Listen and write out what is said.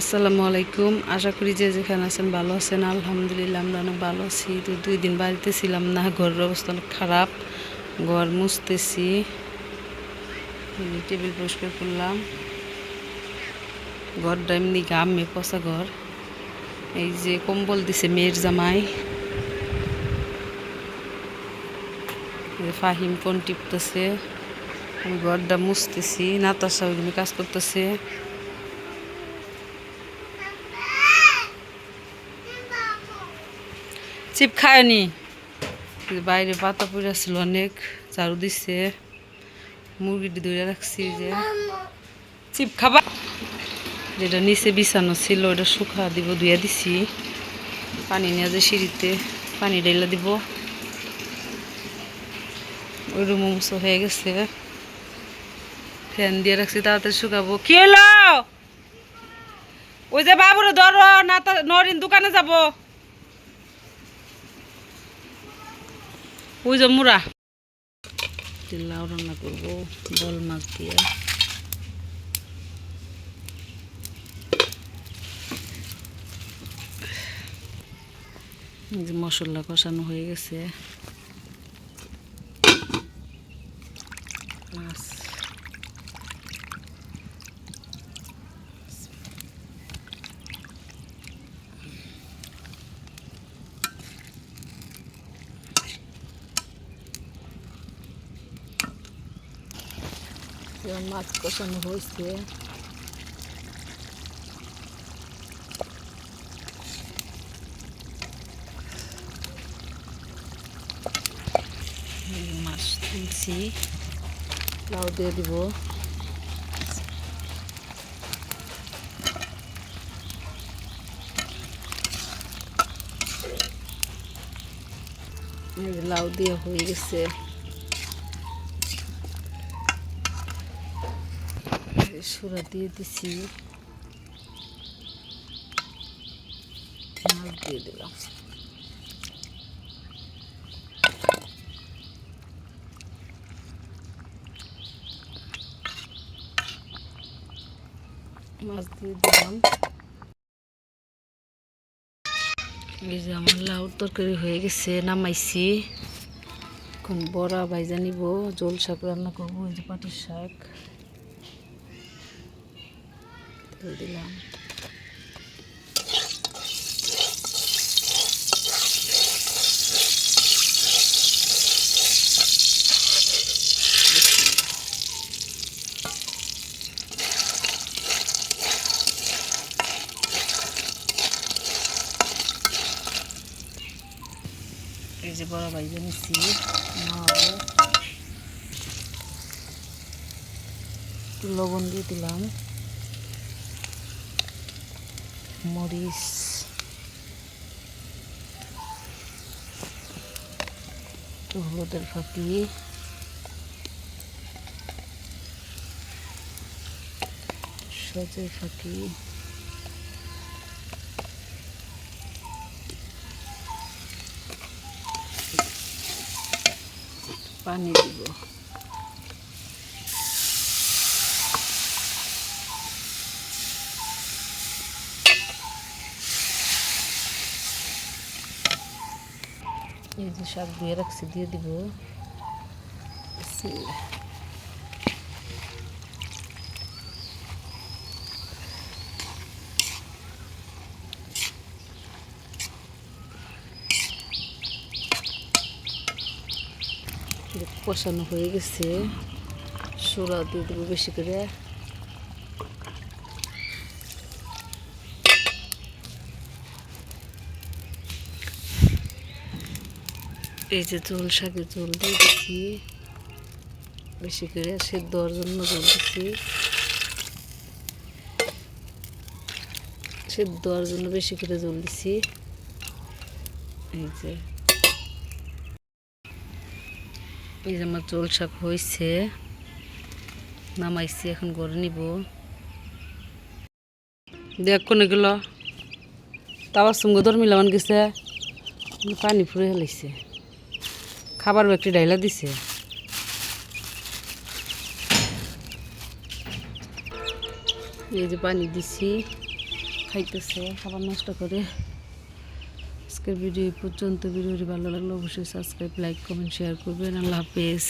আসসালামু আলাইকুম। আশা করি যে যেখানে আছেন ভালো আছেন। আলহামদুলিল্লাহ, আমরা অনেক ভালো আছি। তো দুই দিন বাড়িতে ছিলাম না, ঘরের অবস্থা অনেক খারাপ। ঘর মুছতেছি। টেবিল পরিষ্কার করলাম। ঘরটা এমনি গামে পচা ঘর। এই যে কম্বল দিছে মেয়ের জামাই। ফাহিম ফোন টিপতেছে। ঘরটা মুছতেছি। নাতাশা ওইখানে কাজ করতেছে। চিপ খায়নি বাইরে পাতা পড়ে ছিল অনেক, ঝাড়ু দিচ্ছে মুরগিটি ধরে রাখছি যে। চিপ খাবা। যেটা নিচে বিছানো ছিল ওটা শুকা দিব ধুয়ে দিছি। পানি নিয়ে যে সিঁড়িতে, পানি ডাইলা দিব। ওই রুম মুসো হয়ে গেছে। ফ্যান দিয়ে রাখছি, তাড়াতাড়ি শুকাবো। কি হলো ওই যে বাবুরে ধরো, না নরিন দোকানে যাব। ওই যে মুড়া। লাউ রান্না করব বল মাছ দিয়ে। মশলা কষানো হয়ে গেছে মাছ এবার মাছ কষানো হয়েছে এই যে মাছ তুলছি লাউ দিয়ে দিব এই যে লাউ দিয়ে হয়ে গেছে সুরা দিয়ে দিছি। মাছ দিয়ে দিলাম। মাছ দিয়ে দিলাম। এই যে আমার তরকারি হয়ে গেছে, নামাইছি। এখন বড়া ভাইজা নিব জল শাক রান্না করব, এই যে পাটির শাক। তেল দিলাম। এই যে বড় ভাইজা নিচ্ছি লবণ দিয়ে দিলাম। মরিচ একটু হলুদের ফাঁকি সজের ফাঁকি পানি দিব এই যে শাক ধুয়ে রাখছি দিয়ে দিব। কষানো হয়ে গেছে সোলা দিয়ে দেবো বেশি করে এই যে জল, শাকে জল দিয়ে দিচ্ছি। বেশি করে সেদ্ধ হওয়ার জন্য জল দিচ্ছি। সেদ্ধ হওয়ার জন্য বেশি করে জল দিচ্ছি। এই যে। এই যে আমার জল শাক হয়েছে। নামাইছি, এখন করে নিব। দেখ কোনে গেল। তাওয়ার সঙ্গে ধর্মি লাগান গেছে। পানি ফুরে হেলাইছে খাবার একটি ডাইলা দিছে। এই যে পানি দিছি, খাইতেছে, খাবার নষ্ট করে। আজকের ভিডিও পর্যন্ত, ভিডিওটি ভালো লাগলে অবশ্যই সাবস্ক্রাইব, লাইক, কমেন্ট, শেয়ার করবেন। আল্লাহ হাফেজ।